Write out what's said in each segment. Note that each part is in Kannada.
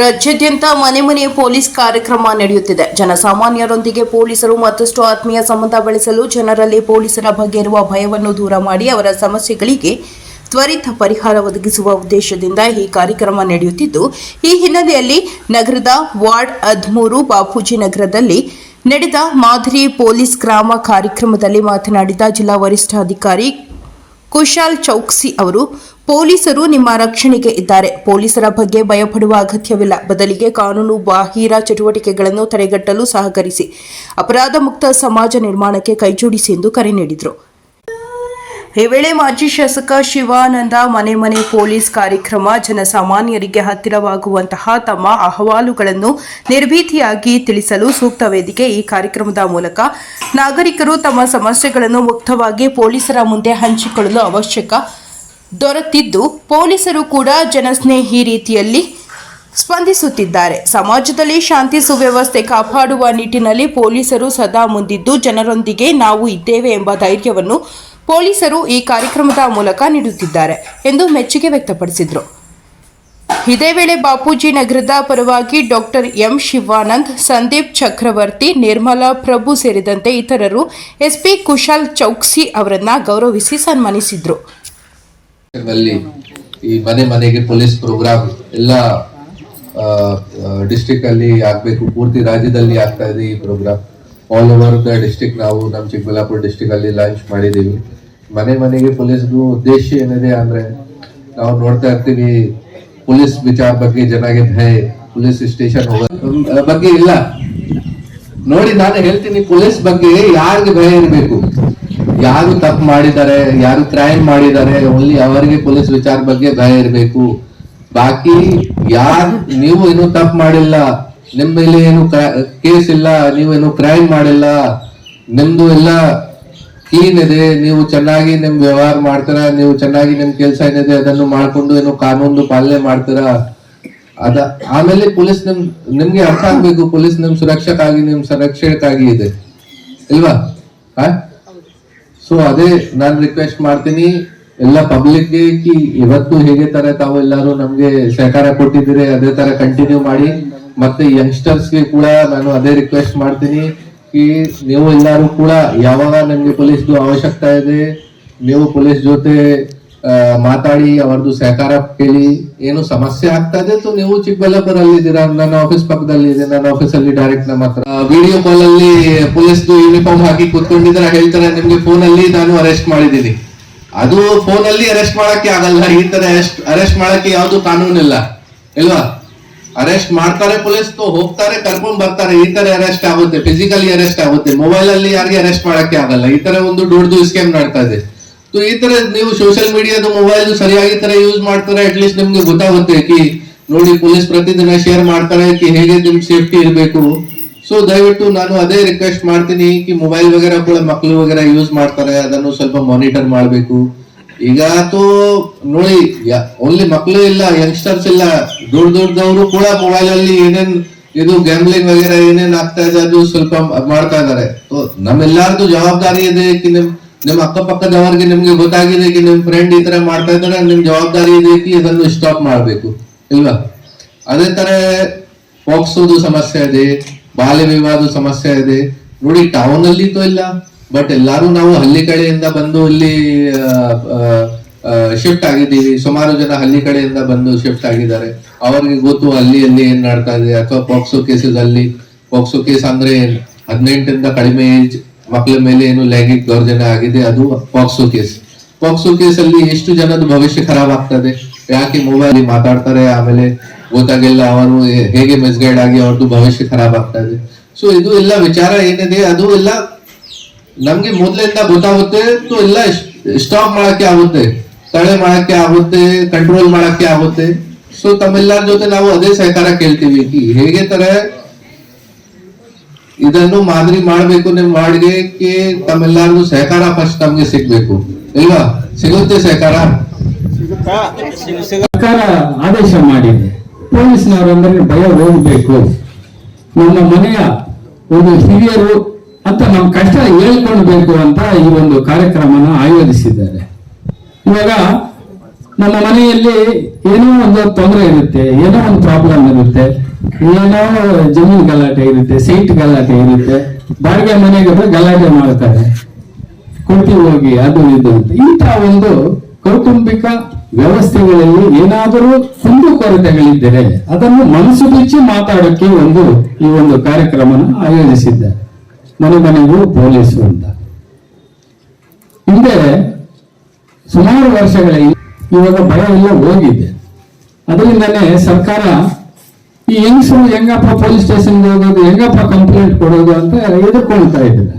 ರಾಜ್ಯಾದ್ಯಂತ ಮನೆ ಮನೆ ಪೊಲೀಸ್ ಕಾರ್ಯಕ್ರಮ ನಡೆಯುತ್ತಿದೆ. ಜನಸಾಮಾನ್ಯರೊಂದಿಗೆ ಪೊಲೀಸರು ಮತ್ತಷ್ಟು ಆತ್ಮೀಯ ಸಂಬಂಧ ಬೆಳೆಸಲು ಜನರಲ್ಲಿ ಪೊಲೀಸರ ಬಗ್ಗೆ ಇರುವ ಭಯವನ್ನು ದೂರ ಮಾಡಿ ಅವರ ಸಮಸ್ಯೆಗಳಿಗೆ ತ್ವರಿತ ಪರಿಹಾರ ಒದಗಿಸುವ ಉದ್ದೇಶದಿಂದ ಈ ಕಾರ್ಯಕ್ರಮ ನಡೆಯುತ್ತಿದ್ದು, ಈ ಹಿನ್ನೆಲೆಯಲ್ಲಿ ನಗರದ ವಾರ್ಡ್ ಹದಿಮೂರು ಬಾಪೂಜಿ ನಗರದಲ್ಲಿ ನಡೆದ ಮಾದರಿ ಪೊಲೀಸ್ ಗ್ರಾಮ ಕಾರ್ಯಕ್ರಮದಲ್ಲಿ ಮಾತನಾಡಿದ ಜಿಲ್ಲಾ ವರಿಷ್ಠಾಧಿಕಾರಿ ಕುಶಾಲ್ ಚೌಕ್ಸಿ ಅವರು, ಪೊಲೀಸರು ನಿಮ್ಮ ರಕ್ಷಣೆಗೆ ಇದ್ದಾರೆ. ಪೊಲೀಸರ ಬಗ್ಗೆ ಭಯಪಡುವ ಅಗತ್ಯವಿಲ್ಲ. ಬದಲಿಗೆ ಕಾನೂನು ಬಾಹಿರ ಚಟುವಟಿಕೆಗಳನ್ನು ತಡೆಗಟ್ಟಲು ಸಹಕರಿಸಿ. ಅಪರಾಧ ಮುಕ್ತ ಸಮಾಜ ನಿರ್ಮಾಣಕ್ಕೆ ಕೈಜೋಡಿಸಿ ಎಂದು ಕರೆ ನೀಡಿದರು. ಈ ವೇಳೆ ಮಾಜಿ ಶಾಸಕ ಶಿವಾನಂದ ಮನೆ ಮನೆ ಪೊಲೀಸ್ ಕಾರ್ಯಕ್ರಮ ಜನಸಾಮಾನ್ಯರಿಗೆ ಹತ್ತಿರವಾಗುವಂತಹ ತಮ್ಮ ಅಹವಾಲುಗಳನ್ನು ನಿರ್ಭೀತಿಯಾಗಿ ತಿಳಿಸಲು ಸೂಕ್ತ ವೇದಿಕೆ ಈ ಕಾರ್ಯಕ್ರಮದ ಮೂಲಕ ನಾಗರಿಕರು ತಮ್ಮ ಸಮಸ್ಯೆಗಳನ್ನು ಮುಕ್ತವಾಗಿ ಪೊಲೀಸರ ಮುಂದೆ ಹಂಚಿಕೊಳ್ಳಲು ಅವಶ್ಯಕ ದೊರೆತಿದ್ದು ಪೊಲೀಸರು ಕೂಡ ಜನಸ್ನೇಹಿ ರೀತಿಯಲ್ಲಿ ಸ್ಪಂದಿಸುತ್ತಿದ್ದಾರೆ. ಸಮಾಜದಲ್ಲಿ ಶಾಂತಿ ಸುವ್ಯವಸ್ಥೆ ಕಾಪಾಡುವ ನಿಟ್ಟಿನಲ್ಲಿ ಪೊಲೀಸರು ಸದಾ ಮುಂದಿದ್ದು ಜನರೊಂದಿಗೆ ನಾವು ಇದ್ದೇವೆ ಎಂಬ ಧೈರ್ಯವನ್ನು ಪೊಲೀಸರು ಈ ಕಾರ್ಯಕ್ರಮದ ಮೂಲಕ ನೀಡುತ್ತಿದ್ದಾರೆ ಎಂದು ಮೆಚ್ಚುಗೆ ವ್ಯಕ್ತಪಡಿಸಿದರು. ಇದೇ ವೇಳೆ ಬಾಪೂಜಿ ನಗರದ ಪರವಾಗಿ ಡಾಕ್ಟರ್ ಎಂ ಶಿವಾನಂದ್, ಸಂದೀಪ್ ಚಕ್ರವರ್ತಿ, ನಿರ್ಮಲಾ ಪ್ರಭು ಸೇರಿದಂತೆ ಇತರರು ಎಸ್ಪಿ ಕುಶಾಲ್ ಚೌಕ್ಸಿ ಅವರನ್ನ ಗೌರವಿಸಿ ಸನ್ಮಾನಿಸಿದ್ರು. ಈ ಮನೆ ಮನೆಗೆ ಪೊಲೀಸ್ ಪ್ರೋಗ್ರಾಮ್ ಎಲ್ಲ ಡಿಸ್ಟ್ರಿಕ್ಟ್ ಅಲ್ಲಿ ಆಗ್ಬೇಕು, ಪೂರ್ತಿ ರಾಜ್ಯದಲ್ಲಿ ಆಗ್ತಾ ಇದೆ ಈ program all over the district ನಾವು ನಮ್ಮ ಚಿಕ್ಕಬಳ್ಳಾಪುರ ಡಿಸ್ಟಿಕ್ ಅಲ್ಲಿ ಲಾಂಚ್ ಮಾಡಿದೀವಿ. ಮನೆ ಮನೆಗೆ ಪೊಲೀಸ್ದು ಉದ್ದೇಶ ಏನಿದೆ ಅಂದ್ರೆ ನಾವು ನೋಡ್ತಾ ಇರ್ತೀವಿ, ಪೊಲೀಸ್ ವಿಚಾರ ಬಗ್ಗೆ ಜನಗೆ ಭಯ ಪೊಲೀಸ್ ಸ್ಟೇಷನ್ ಬಗ್ಗೆ ಇಲ್ಲ. ನೋಡಿ, ನಾನು ಹೇಳ್ತೀನಿ, ಪೊಲೀಸ್ ಬಗ್ಗೆ ಯಾರಿಗೆ ಭಯ ಇರಬೇಕು? ಯಾರು ತಪ್ಪು ಮಾಡಿದ್ದಾರೆ, ಯಾರು ಕ್ರೈಮ್ ಮಾಡಿದ್ದಾರೆ ಓನ್ಲಿ ಅವರಿಗೆ ಪೊಲೀಸ್ ವಿಚಾರ ಬಗ್ಗೆ ಭಯ ಇರಬೇಕು. ಬಾಕಿ ಯಾರು, ನೀವು ಇನ್ನೂ ತಪ್ಪು ಮಾಡಿಲ್ಲ ನಿಮ್ ಮೇಲೆ ಏನು ಕೇಸ್ ಇಲ್ಲ, ನೀವೇನು ಕ್ರೈಮ್ ಮಾಡಿಲ್ಲ, ನಿಮ್ದು ಎಲ್ಲ ಕ್ಲೀನ್ ಇದೆ, ನೀವು ಚೆನ್ನಾಗಿ ನಿಮ್ ವ್ಯವಹಾರ ಮಾಡ್ತೀರಾ, ನೀವು ಚೆನ್ನಾಗಿ ನಿಮ್ ಕೆಲಸ ಏನಿದೆ ಅದನ್ನು ಮಾಡ್ಕೊಂಡು ಏನು ಕಾನೂನು ಪಾಲನೆ ಮಾಡ್ತೀರಾ, ಅದ, ಆಮೇಲೆ ಪೊಲೀಸ್ ನಿಮ್, ನಿಮ್ಗೆ ಅರ್ಥ ಆಗ್ಬೇಕು, ಪೊಲೀಸ್ ನಿಮ್ ಸುರಕ್ಷಕ್ಕಾಗಿ ನಿಮ್ ಸಂರಕ್ಷಣಕ್ಕಾಗಿ ಇದೆ, ಇಲ್ವಾ? ಸೊ ಅದೇ ನಾನು ರಿಕ್ವೆಸ್ಟ್ ಮಾಡ್ತೀನಿ, ಎಲ್ಲ ಪಬ್ಲಿಕ್ಗೆ ಇವತ್ತು ಹೇಗೆ ತರ ತಾವು ಎಲ್ಲರೂ ನಮ್ಗೆ ಸಹಕಾರ ಕೊಟ್ಟಿದ್ದೀರಿ, ಅದೇ ತರ ಕಂಟಿನ್ಯೂ ಮಾಡಿ. ಮತ್ತೆ ಯಂಗ್ಸ್ಟರ್ಸ್ಗೆ ಕೂಡ ನಾನು ಅದೇ ರಿಕ್ವೆಸ್ಟ್ ಮಾಡ್ತೀನಿ ಕಿ ನೀವು ಎಲ್ಲರೂ ಕೂಡ ಯಾವಾಗ ನಿಮ್ಗೆ ಪೊಲೀಸ್ದು ಅವಶ್ಯಕತೆ ಇದೆ, ನೀವು ಪೊಲೀಸ್ ಜೊತೆ ಮಾತಾಡಿ, ಅವರದ್ದು ಸಹಕಾರ ಕೇಳಿ, ಏನು ಸಮಸ್ಯೆ ಆಗ್ತಾ ಇದೆ ನೀವು ಚಿಕ್ಕಬಳ್ಳಾಪುರ ಅಲ್ಲಿ ಇದ್ದೀರಾ? ನನ್ನ ಆಫೀಸ್ ಪಕ್ಕದಲ್ಲಿ ಇದೆ, ನನ್ನ ಆಫೀಸ್ ಅಲ್ಲಿ ಡೈರೆಕ್ಟ್ ನಮ್ಮ ಹತ್ರ. ವಿಡಿಯೋ ಕಾಲ್ ಅಲ್ಲಿ ಪೊಲೀಸ್ದು ಯೂನಿಫಾರ್ಮ್ ಹಾಕಿ ಕೂತ್ಕೊಂಡಿದ್ರೆ ಹೇಳ್ತಾರೆ, ನಿಮ್ಗೆ ಫೋನ್ ಅಲ್ಲಿ ನಾನು ಅರೆಸ್ಟ್ ಮಾಡಿದ್ದೀನಿ. ಅದು ಫೋನ್ ಅಲ್ಲಿ ಅರೆಸ್ಟ್ ಮಾಡಕ್ಕೆ ಆಗಲ್ಲ, ಈ ತರ ಅರೆಸ್ಟ್ ಮಾಡಕ್ಕೆ ಯಾವ್ದು ಕಾನೂನಿಲ್ಲ, ಇಲ್ವಾ? ಅರೆಸ್ಟ್ ಮಾಡ್ತಾರೆ ಪೊಲೀಸ್ ಹೋಗ್ತಾರೆ, ಕರ್ಕೊಂಡ್ ಬರ್ತಾರೆ. ಈ ತರ ಅರೆಸ್ಟ್ ಆಗುತ್ತೆ. ಫಿಸಿಕಲಿ ಅರೆಸ್ಟ್ ಆಗುತ್ತೆ. ಮೊಬೈಲ್ ಅಲ್ಲಿ ಯಾರಿಗೆ ಅರೆಸ್ಟ್ ಮಾಡಕ್ಕೆ ಆಗಲ್ಲ. ಈ ತರ ಒಂದು ದೊಡ್ಡದು ಸ್ಕ್ಯಾಮ್ ನಡ್ತಾ ಇದೆ. ಈ ತರ ನೀವು ಸೋಷಿಯಲ್ ಮೀಡಿಯಾದ ಮೊಬೈಲ್ ಸರಿಯಾಗಿ ತರ ಯೂಸ್ ಮಾಡ್ತಾರೆ. ಅಟ್ ಲೀಸ್ಟ್ ನಿಮ್ಗೆ ಗೊತ್ತಾಗುತ್ತೆ ಕಿ, ನೋಡಿ ಪೊಲೀಸ್ ಪ್ರತಿದಿನ ಶೇರ್ ಮಾಡ್ತಾರೆ ಕಿ, ಹೇಗೆ ನಿಮ್ ಸೇಫ್ಟಿ ಇರಬೇಕು. ಸೊ ದಯವಿಟ್ಟು ನಾನು ಅದೇ ರಿಕ್ವೆಸ್ಟ್ ಮಾಡ್ತೀನಿ ಕಿ ಮೊಬೈಲ್ ವಗೇರ ಕೂಡ ಮಕ್ಕಳು ವಗೇರ ಯೂಸ್ ಮಾಡ್ತಾರೆ. ಅದನ್ನು ಸ್ವಲ್ಪ ಮಾನಿಟರ್ ಮಾಡಬೇಕು. ಈಗ ತೋ, ನೋಡಿ ಓನ್ಲಿ ಮಕ್ಕಳು ಇಲ್ಲ ಯಂಗ್ಸ್ಟರ್ಸ್ ಇಲ್ಲ. ದೊಡ್ಡ ದೊಡ್ಡದವರು ಕೂಡ ಮೊಬೈಲ್ ಅಲ್ಲಿ ಏನೇನ್ ಇದು ಗ್ಯಾಮ್ಲಿಂಗ್ ವಗೇರ ಏನೇನ್ ಆಗ್ತಾ ಇದೆ ಅದು ಸ್ವಲ್ಪ ಮಾಡ್ತಾ ಇದಾರೆ ಸೊ ನಮ್ಮೆಲ್ಲಾರ್ದು ಜವಾಬ್ದಾರಿ ಇದೆ ಕಿ ನಿಮ್ ನಿಮ್ ಅಕ್ಕಪಕ್ಕದವರಿಗೆ ನಿಮ್ಗೆ ಗೊತ್ತಾಗಿದೆ ಕಿ ನಿಮ್ ಫ್ರೆಂಡ್ ಈ ತರ ಮಾಡ್ತಾ ಇದ್ದಾರೆ, ನಿಮ್ ಜವಾಬ್ದಾರಿ ಇದೆ ಕಿ ಇದನ್ನು ಸ್ಟಾಪ್ ಮಾಡ್ಬೇಕು, ಇಲ್ವಾ? ಅದೇ ತರ ಪೋಕ್ಸೋದು ಸಮಸ್ಯೆ ಇದೆ, ಬಾಲ್ಯ ವಿವಾದ ಸಮಸ್ಯೆ ಇದೆ. ನೋಡಿ ಟೌನ್ ಅಲ್ಲಿ ಇಲ್ಲ ಬಟ್ ಎಲ್ಲಾರು ನಾವು ಹಳ್ಳಿ ಕಡೆಯಿಂದ ಬಂದು ಇಲ್ಲಿ ಶಿಫ್ಟ್ ಆಗಿದ್ದೀವಿ. ಸುಮಾರು ಜನ ಹಳ್ಳಿ ಕಡೆಯಿಂದ ಬಂದು ಶಿಫ್ಟ್ ಆಗಿದ್ದಾರೆ. ಅವರಿಗೆ ಗೊತ್ತು ಅಲ್ಲಿ ಅಲ್ಲಿ ಏನ್ ನಡ್ತಾ ಇದೆ. ಅಥವಾ ಪಾಕ್ಸೋ ಕೇಸಸ್ ಅಲ್ಲಿ, ಪಾಕ್ಸೋ ಕೇಸ್ ಅಂದ್ರೆ ಹದಿನೆಂಟರಿಂದ ಕಡಿಮೆ ಏಜ್ ಮಕ್ಕಳ ಮೇಲೆ ಏನು ಲೈಂಗಿಕ ದೌರ್ಜನ್ಯ ಆಗಿದೆ, ಅದು ಪಾಕ್ಸೋ ಕೇಸ್. ಪಾಕ್ಸೋ ಕೇಸ್ ಅಲ್ಲಿ ಎಷ್ಟು ಜನದ ಭವಿಷ್ಯ ಖರಾಬ್ ಆಗ್ತದೆ? ಯಾಕೆ ಮೊಬೈಲ್ ಮಾತಾಡ್ತಾರೆ? ಆಮೇಲೆ ಗೊತ್ತಾಗಿಲ್ಲ ಅವರು ಹೇಗೆ ಮಿಸ್ಗೈಡ್ ಆಗಿ ಅವ್ರದ್ದು ಭವಿಷ್ಯ ಖರಾಬ್ ಆಗ್ತಾ ಇದೆ. ಸೊ ಇದು ಎಲ್ಲ ವಿಚಾರ ಏನಿದೆ, ಅದು ಎಲ್ಲ ನಮ್ಗೆ ಮೊದ್ಲಿಂದ ಗೊತ್ತಾಗುತ್ತೆ ಎಲ್ಲ ಸ್ಟಾಪ್ ಮಾಡಕ್ಕೆ ಆಗುತ್ತೆ. ತಡೆ ಮಾಡಕ್ಕೆ ಆಗುತ್ತೆ ಕಂಟ್ರೋಲ್ ಮಾಡಕ್ಕೆ ಆಗುತ್ತೆ. ಸೊ ತಮ್ಮೆಲ್ಲರ ಜೊತೆ ನಾವು ಅದೇ ಸಹಕಾರ ಕೇಳ್ತೀವಿ. ಹೇಗೆ ತರ ಇದನ್ನು ಮಾದರಿ ಮಾಡ್ಬೇಕು ನಿಮ್ ವಾರ್ಡ್ಗೆ ಕಿ ತಮ್ಮೆಲ್ಲರಿಗೂ ಸಹಕಾರ ಫಸ್ಟ್ ನಮ್ಗೆ ಸಿಗ್ಬೇಕು. ಇಲ್ವಾ? ಸಿಗುತ್ತೆ ಸಹಕಾರ? ಸರ್ಕಾರ ಆದೇಶ ಮಾಡಿದೆ. ಪೊಲೀಸ್ನವರಂದ್ರೆ ಭಯ ಹೋಗ್ಬೇಕು. ನಮ್ಮ ಮನೆಯ ಒಂದು ಹಿರಿಯರು ಅಂತ ನಮ್ಮ ಕಷ್ಟ ಹೇಳ್ಕೊಳ್ಬೇಕು ಅಂತ ಈ ಒಂದು ಕಾರ್ಯಕ್ರಮನ ಆಯೋಜಿಸಿದ್ದಾರೆ. ಇವಾಗ ನಮ್ಮ ಮನೆಯಲ್ಲಿ ಏನೋ ಒಂದು ತೊಂದರೆ ಇರುತ್ತೆ, ಏನೋ ಒಂದು ಪ್ರಾಬ್ಲಮ್ ಇರುತ್ತೆ, ಏನೋ ಜಮೀನ್ ಗಲಾಟೆ ಇರುತ್ತೆ ಸೀಟ್ ಗಲಾಟೆ ಇರುತ್ತೆ, ಬಾಡಿಗೆ ಮನೆಗೆ ಗಲಾಟೆ ಮಾಡ್ತಾರೆ ಕೊಡ್ತೀವಿ ಹೋಗಿ ಅದು ಇದು ಒಂದು ಕೌಟುಂಬಿಕ ವ್ಯವಸ್ಥೆಗಳಲ್ಲಿ ಏನಾದರೂ ಕುಂದು ಕೊರತೆಗಳಿದ್ದರೆ ಅದನ್ನು ಮನಸ್ಸು ಬಿಚ್ಚಿ ಮಾತಾಡೋಕೆ ಒಂದು ಈ ಒಂದು ಕಾರ್ಯಕ್ರಮವನ್ನು ಆಯೋಜಿಸಿದ್ದಾರೆ. ಮನೆ ಮನೆಗೂ ಪೊಲೀಸರು ಅಂತ. ಹಿಂದೆ ಸುಮಾರು ವರ್ಷಗಳ ಹಿಂದೆ ಇವಾಗ ಭಯ ಎಲ್ಲ ಹೋಗಿದೆ. ಅದರಿಂದನೇ ಸರ್ಕಾರ ಈ ಹೆಂಗಸರು ಹೆಂಗಪ್ಪ ಪೊಲೀಸ್ ಸ್ಟೇಷನ್ಗೆ ಹೋಗೋದು, ಹೆಂಗಪ್ಪ ಕಂಪ್ಲೇಂಟ್ ಕೊಡೋದು ಅಂತ ಎದುರ್ಕೊಳ್ತಾ ಇದ್ದಾರೆ.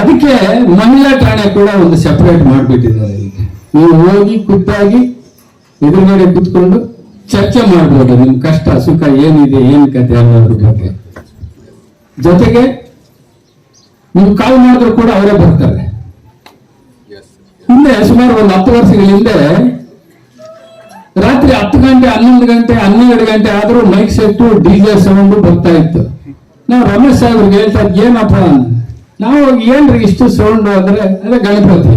ಅದಕ್ಕೆ ಮಹಿಳಾ ಠಾಣೆ ಕೂಡ ಒಂದು ಸೆಪರೇಟ್ ಮಾಡಿಬಿಟ್ಟಿದ್ದಾರೆ ಈಗ. ನೀವು ಹೋಗಿ ಖುದ್ದಾಗಿ ಎದುರುಗಡೆ ಕುತ್ಕೊಂಡು ಚರ್ಚೆ ಮಾಡ್ಬೋದು ನಿಮ್ಮ ಕಷ್ಟ, ಸುಖ ಏನಿದೆ, ಏನ್ ಕತೆ ಅನ್ನೋದ್ರ ಬಗ್ಗೆ. ಜೊತೆಗೆ, ನೀವು ಕಾಲ್ ಮಾಡಿದ್ರು ಕೂಡ ಅವರೇ ಬರ್ತಾರೆ. ಹಿಂದೆ ಸುಮಾರು ಒಂದು ಹತ್ತು ವರ್ಷಗಳ ಹಿಂದೆ ರಾತ್ರಿ ಹತ್ತು ಗಂಟೆ, ಹನ್ನೊಂದು ಗಂಟೆ, ಹನ್ನೆರಡು ಗಂಟೆ ಆದ್ರೂ ಮೈಕ್ ಸೆಟ್ಟು ಡಿಜೆ ಸೌಂಡ್ ಬರ್ತಾ ಇತ್ತು. ನಾವು ರಮೇಶ್ ಸಾಹೇಬ್ರಿಗೆ ಹೇಳ್ತಾ ಏನಪ್ಪ ನಾವು ಏನ್ರಿ ಇಷ್ಟು ಸೌಂಡ್ ಅಂದ್ರೆ, ಅದೇ ಗಣಪತಿ.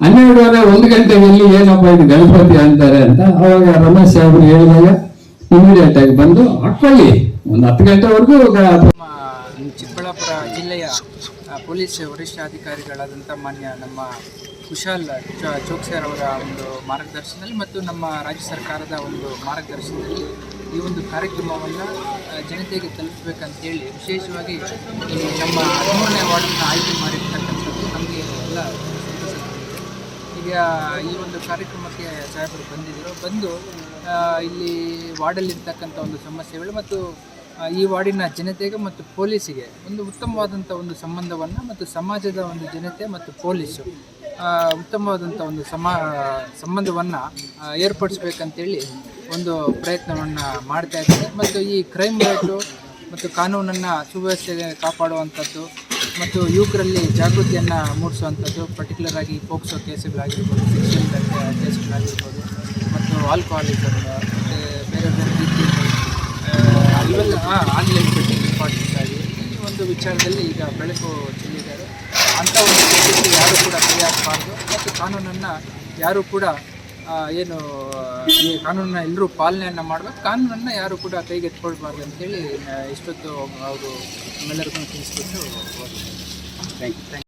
ಹನ್ನೆರಡುವರೆ ಒಂದು ಗಂಟೆ ಇಲ್ಲಿ ಏನಪ್ಪ ಇದು ಗಣಪತಿ ಅಂತಾರೆ ಅಂತ ಅವಾಗ ರಮೇಶ್ ಸಾಹೇಬ್ರು ಹೇಳಿದಾಗ ಇಮಿಡಿಯೇಟ್ ಆಗಿ ಬಂದು ಹಾಕೊಳ್ಳಿ ಒಂದು ಹತ್ತು ಗಂಟೆವರೆಗೂ ಚಿಕ್ಕಬಳ್ಳಾಪುರ ಜಿಲ್ಲೆಯ ಪೊಲೀಸ್ ವರಿಷ್ಠಾಧಿಕಾರಿಗಳಾದಂಥ ಮಾನ್ಯ ನಮ್ಮ ಕುಶಾಲ್ ಚೋಕ್ಸರ್ ಅವರ ಒಂದು ಮಾರ್ಗದರ್ಶನದಲ್ಲಿ ಮತ್ತು ನಮ್ಮ ರಾಜ್ಯ ಸರ್ಕಾರದ ಒಂದು ಮಾರ್ಗದರ್ಶನದಲ್ಲಿ ಈ ಒಂದು ಕಾರ್ಯಕ್ರಮವನ್ನು ಜನತೆಗೆ ತಲುಪಬೇಕಂತೇಳಿ ವಿಶೇಷವಾಗಿ ನಮ್ಮ ಹದಿಮೂರನೇ ವಾರ್ಡನ್ನು ಆಯ್ಕೆ ಮಾಡಿರ್ತಕ್ಕಂಥದ್ದು ನಮಗೆ ಎಲ್ಲ ಈಗ ಈ ಒಂದು ಕಾರ್ಯಕ್ರಮಕ್ಕೆ ಸಾಹೇಬರು ಬಂದಿದ್ದರು ಬಂದು ಇಲ್ಲಿ ವಾರ್ಡಲ್ಲಿರ್ತಕ್ಕಂಥ ಒಂದು ಸಮಸ್ಯೆಗಳು ಮತ್ತು ಈ ವಾರ್ಡಿನ ಜನತೆಗೆ ಮತ್ತು ಪೊಲೀಸಿಗೆ ಒಂದು ಉತ್ತಮವಾದಂಥ ಒಂದು ಸಂಬಂಧವನ್ನು ಮತ್ತು ಸಮಾಜದ ಒಂದು ಜನತೆ ಮತ್ತು ಪೊಲೀಸು ಉತ್ತಮವಾದಂಥ ಒಂದು ಸಮಾ, ಸಂಬಂಧವನ್ನು ಏರ್ಪಡಿಸ್ಬೇಕಂತೇಳಿ ಒಂದು ಪ್ರಯತ್ನವನ್ನು ಮಾಡ್ತಾ ಇದ್ದಾರೆ ಮತ್ತು ಈ ಕ್ರೈಮ್ ರೇಟು ಮತ್ತು ಕಾನೂನನ್ನು ಸುವ್ಯವಸ್ಥೆ ಕಾಪಾಡುವಂಥದ್ದು ಮತ್ತು ಯುವಕರಲ್ಲಿ ಜಾಗೃತಿಯನ್ನು ಮೂಡಿಸುವಂಥದ್ದು ಪರ್ಟಿಕ್ಯುಲರ್ ಆಗಿ ಪೋಕ್ಸೋ ಕೇಸುಗಳಾಗಿರ್ಬೋದು ಸೆಕ್ಷನ್ ಕೇಸುಗಳಾಗಿರ್ಬೋದು, ಮತ್ತು ಆಲ್ಕೋಹಾಲಿಸಮ್ ಮತ್ತು ಬೇರೆ ಬೇರೆ ಇವೆಲ್ಲ ಆನ್ಲೈನ್ ಬೆಟ್ಟಿಂಗ್ ಇಂಪಾರ್ಟೆಂಟ್ ಈ ಒಂದು ವಿಚಾರದಲ್ಲಿ ಈಗ ಬೆಳಕು ಚೆಲ್ಲಿದ್ದಾರೆ. ಅಂಥ ಒಂದು ಪರಿಸ್ಥಿತಿ ಯಾರು ಕೂಡ ಕೈ ಹಾಕಬಾರ್ದು ಮತ್ತು ಕಾನೂನನ್ನು ಯಾರು ಕೂಡ ಏನು, ಈ ಕಾನೂನನ್ನ ಎಲ್ಲರೂ ಪಾಲನೆಯನ್ನು ಮಾಡಬೇಕು. ಕಾನೂನನ್ನು ಯಾರು ಕೂಡ ಕೈಗೆತ್ಕೊಳ್ಬಾರ್ದು ಅಂತೇಳಿ ಇಷ್ಟೊತ್ತು ಅವರು ನಮ್ಮೆಲ್ಲರಿಗೂ ತಿಳಿಸ್ಬಿಟ್ಟು ಥ್ಯಾಂಕ್ ಯು